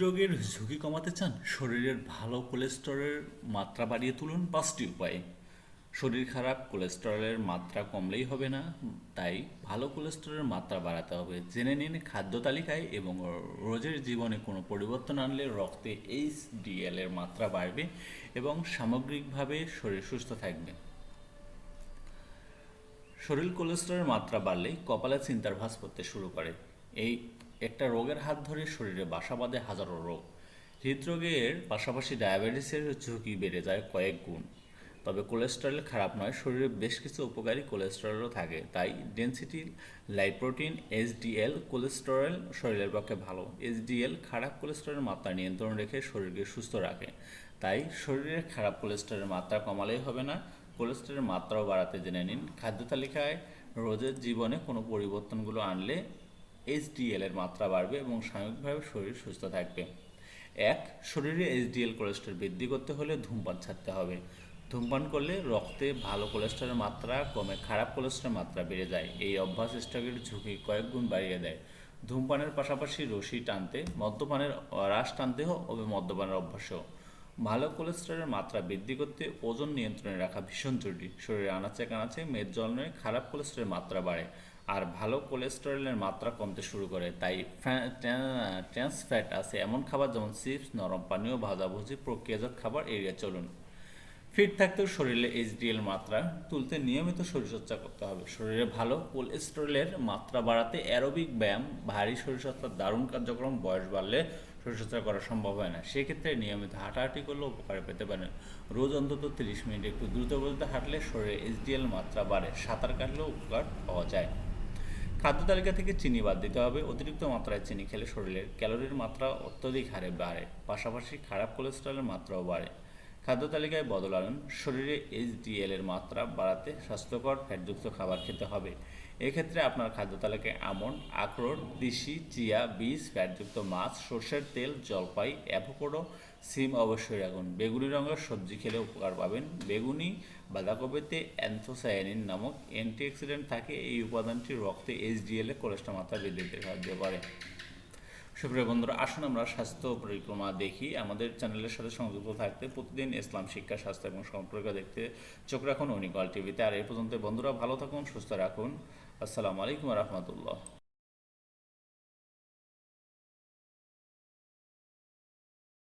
হৃদরোগের ঝুঁকি কমাতে চান, শরীরের ভালো কোলেস্টেরলের মাত্রা বাড়িয়ে তুলুন পাঁচটি উপায়ে। শরীর খারাপ, কোলেস্টেরলের মাত্রা কমলেই হবে না, তাই ভালো কোলেস্টেরলের মাত্রা বাড়াতে হবে। জেনে নিন খাদ্য তালিকায় এবং রোজের জীবনে কোনো পরিবর্তন আনলে রক্তে এইচডিএল এর মাত্রা বাড়বে এবং সামগ্রিকভাবে শরীর সুস্থ থাকবে। শরীর কোলেস্টেরলের মাত্রা বাড়লেই কপালে চিন্তার ভাস করতে শুরু করে। এই একটা রোগের হাত ধরে শরীরে বাসা বাঁধে হাজারো রোগ। হৃদরোগের পাশাপাশি ডায়াবেটিসের ঝুঁকি বেড়ে যায় কয়েক গুণ। তবে কোলেস্টেরল খারাপ নয়, শরীরে বেশ কিছু উপকারী কোলেস্টেরলও থাকে, তাই ডেনসিটি, লাইপ্রোটিন এইচডিএল কোলেস্টেরল শরীরের পক্ষে ভালো। এইচডিএল খারাপ কোলেস্টেরলের মাত্রা নিয়ন্ত্রণ রেখে শরীরকে সুস্থ রাখে, তাই শরীরের খারাপ কোলেস্টেরলের মাত্রা কমালেই হবে না। কোলেস্টেরলের মাত্রাও বাড়াতে জেনে নিন। খাদ্য তালিকায় রোজের জীবনে কোনো পরিবর্তনগুলো আনলে এইচডিএল এর মাত্রা বাড়বে এবং সাময়িকভাবে শরীর সুস্থ থাকবে। এক, শরীরে এইচডিএল কোলেস্ট্রল বৃদ্ধি করতে হলে ধূমপান ছাড়তে হবে। ধূমপান করলে রক্তে ভালো কোলেস্ট্রলের মাত্রা, কমে খারাপ কোলেস্ট্রলের মাত্রা বেড়ে যায়। এই অভ্যাস স্ট্রোকের ঝুঁকি কয়েক গুণ বাড়িয়ে দেয়। ধূমপানের পাশাপাশি রশি টানতে, মদ্যপানের হ্রাস টানতেও হবে মদ্যপানের অভ্যাসও। ভালো কোলেস্টেরলের মাত্রা বৃদ্ধি করতে ওজন নিয়ন্ত্রণে রাখা ভীষণ জরুরি। শরীরে আনাচে কানাচে মেদ জন্মে খারাপ কোলেস্টেরলের মাত্রা বাড়ে। আর ভালো কোলেস্টেরলের মাত্রা কমতে শুরু করে। তাই ট্রান্স ফ্যাট আছে এমন খাবার যেমন চিপস, নরম পানীয়, ভাজাভুজি, প্রক্রিয়াজাত খাবার, এড়িয়ে চলুন। ফিট থাকতেও শরীরে এইচডিএল মাত্রা তুলতে নিয়মিত শরীরচর্চা করতে হবে। শরীরে ভালো কোলেস্টেরলের মাত্রা বাড়াতে অ্যারোবিক ব্যায়াম, ভারী শরীরচর্চার দারুণ কার্যক্রম, বয়স বাড়লে শরীরচর্চা করা সম্ভব হয় না। সেক্ষেত্রে নিয়মিত হাঁটাহাঁটি করলে উপকার পেতে পারেন। রোজ অন্তত তিরিশ মিনিট একটু দ্রুত বলতে হাঁটলে শরীরে এইচডিএল মাত্রা বাড়ে, সাঁতার কাটলেও উপকার পাওয়া যায়। খাদ্য তালিকা থেকে চিনি বাদ দিতে হবে। অতিরিক্ত মাত্রায় চিনি খেলে শরীরের ক্যালোরির মাত্রা অত্যধিক হারে বাড়ে। পাশাপাশি খারাপ কোলেস্ট্রলের মাত্রাও বাড়ে। খাদ্য তালিকায় বদল আনুন, শরীরে এইচডিএল এর মাত্রা বাড়াতে স্বাস্থ্যকর ফ্যাটযুক্ত খাবার খেতে হবে। এক্ষেত্রে আপনার খাদ্য তালিকায় আমন্ড, আখরোট তিসি চিয়া, বীজ, ফ্যাটযুক্ত মাছ, সর্ষের তেল, জলপাই, অ্যাভোকোডো, সিম অবশ্যই রাখুন। বেগুনি রঙের সবজি খেলে উপকার পাবেন। বেগুনি, বাঁধাকপিতে অ্যান্থোসায়ানিন নামক অ্যান্টিঅক্সিডেন্ট থাকে, এই উপাদানটি রক্তে এইচডিএল এ কোলেস্ট্রল মাত্রা বৃদ্ধিতে সাহায্য করে। সুপ্রিয় বন্ধুরা, আসুন আমরা স্বাস্থ্য পরিক্রমা দেখি। আমাদের চ্যানেলের সাথে সংযুক্ত থাকতে প্রতিদিন ইসলাম শিক্ষা, স্বাস্থ্য এবং সম্পর্ক দেখতে চোখ রাখুন অনিকল টিভিতে। আর এই পর্যন্ত বন্ধুরা ভালো থাকুন, সুস্থ রাখুন। আসসালামু আলাইকুম রহমতুল্লাহ।